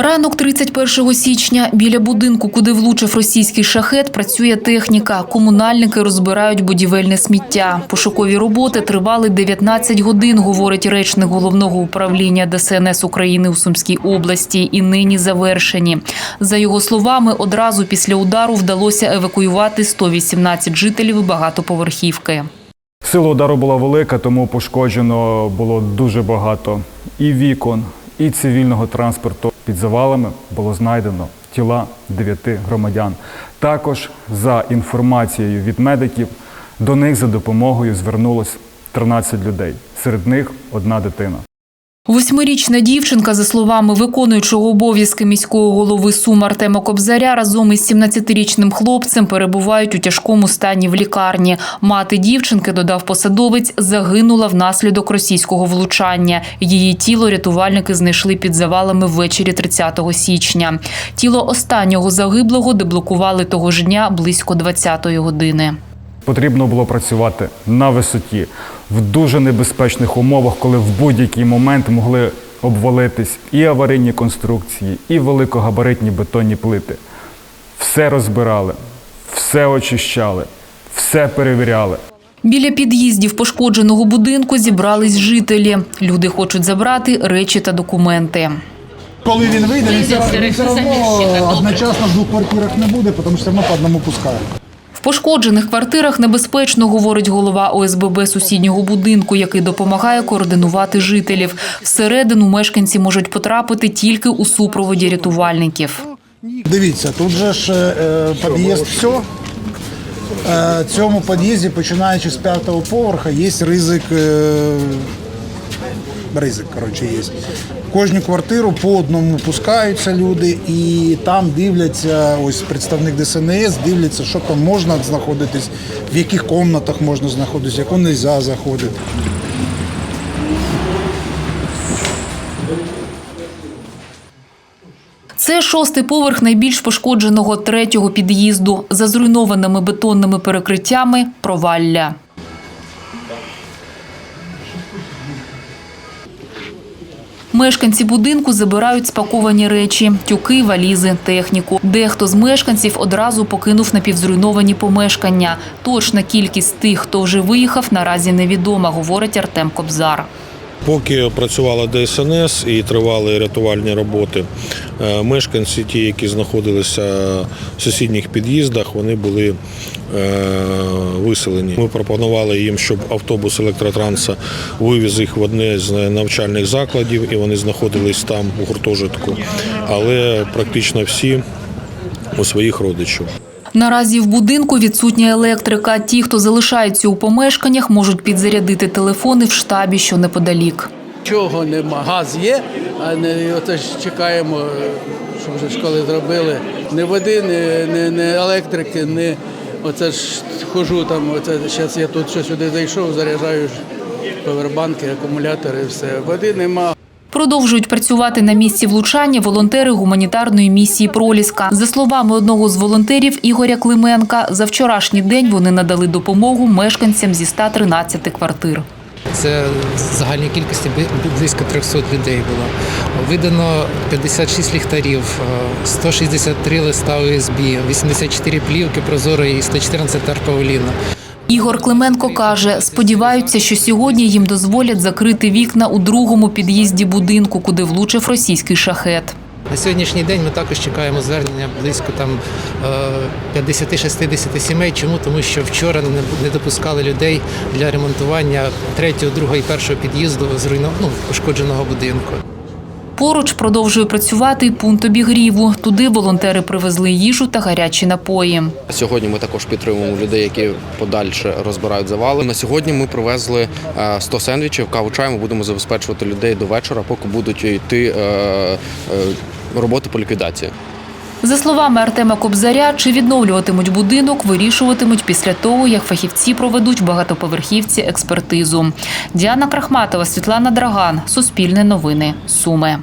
Ранок 31 січня біля будинку, куди влучив російський шахет, працює техніка. Комунальники розбирають будівельне сміття. Пошукові роботи тривали 19 годин, говорить речник головного управління ДСНС України у Сумській області, і нині завершені. За його словами, одразу після удару вдалося евакуювати 118 жителів багатоповерхівки. Сила удару була велика, тому пошкоджено було дуже багато і вікон, і цивільного транспорту. Під завалами було знайдено тіла дев'яти громадян. Також за інформацією від медиків до них за допомогою звернулось 13 людей. Серед них одна дитина. Восьмирічна дівчинка, за словами виконуючого обов'язки міського голови Сум Артема Кобзаря, разом із 17-річним хлопцем перебувають у тяжкому стані в лікарні. Мати дівчинки, додав посадовець, загинула внаслідок російського влучання. Її тіло рятувальники знайшли під завалами ввечері 30 січня. Тіло останнього загиблого деблокували того ж дня близько 20-ї години. Потрібно було працювати на висоті, в дуже небезпечних умовах, коли в будь-який момент могли обвалитись і аварійні конструкції, і великогабаритні бетонні плити. Все розбирали, все очищали, все перевіряли. Біля під'їздів пошкодженого будинку зібрались жителі. Люди хочуть забрати речі та документи. Коли він вийде, він все, одно одночасно в двох квартирах не буде, тому що все одно по одному пускають. В пошкоджених квартирах небезпечно, говорить голова ОСББ сусіднього будинку, який допомагає координувати жителів. Всередину мешканці можуть потрапити тільки у супроводі рятувальників. Дивіться, тут же ж е, під'їзд все. Е, цьому під'їзді, починаючи з п'ятого поверха, є ризик. Ризик, коротше, є. В кожну квартиру по одному пускаються люди, і там дивляться, ось представник ДСНС, дивляться, що там можна знаходитись, в яких кімнатах можна знаходитись, в яку не можна заходити. Це шостий поверх найбільш пошкодженого третього під'їзду. За зруйнованими бетонними перекриттями – провалля. Мешканці будинку забирають спаковані речі, тюки, валізи, техніку. Дехто з мешканців одразу покинув напівзруйновані помешкання. Точна кількість тих, хто вже виїхав, наразі невідома, говорить Артем Кобзар. Поки працювала ДСНС і тривали рятувальні роботи, е, мешканці, ті, які знаходилися в сусідніх під'їздах, вони були е, виселені. Ми пропонували їм, щоб автобус електротранса вивіз їх в одне з навчальних закладів, і вони знаходились там у гуртожитку. Але практично всі у своїх родичів. Наразі в будинку відсутня електрика. Ті, хто залишаються у помешканнях, можуть підзарядити телефони в штабі, що неподалік. Чого нема? Газ є, а не ото ж чекаємо, щоб вже школи зробили. Ні води, ні, ні, ні електрики, ні. Оце ж хожу там, оце зараз я тут що сюди зайшов, заряджаю повербанки, акумулятори, все. Води нема. Продовжують працювати на місці влучання волонтери гуманітарної місії Проліска. За словами одного з волонтерів Ігоря Клименка, за вчорашній день вони надали допомогу мешканцям зі 113 квартир. Це в загальній кількості близько 300 людей було. Видано 56 ліхтарів, е, 163 листа ОСБ, 84 плівки прозорої і 114 тарпауліна. Ігор Клименко каже, сподіваються, що сьогодні їм дозволять закрити вікна у другому під'їзді будинку, куди влучив російський шахет. На сьогоднішній день ми також чекаємо звернення близько там е, 50-60 сімей. Чому? Тому що вчора не, допускали людей для ремонтування третього, другого і першого під'їзду зруйно, ну, пошкодженого будинку. Поруч продовжує працювати і пункт обігріву. Туди волонтери привезли їжу та гарячі напої. Сьогодні ми також підтримуємо людей, які подальше розбирають завали. На сьогодні ми привезли е, 100 сендвічів, каву чаю. Ми будемо забезпечувати людей до вечора, поки будуть йти е, е, роботи по ліквідації. За словами Артема Кобзаря, чи відновлюватимуть будинок, вирішуватимуть після того, як фахівці проведуть багатоповерхівці експертизу. Діана Крахматова, Світлана Драган, Суспільне новини, Суми.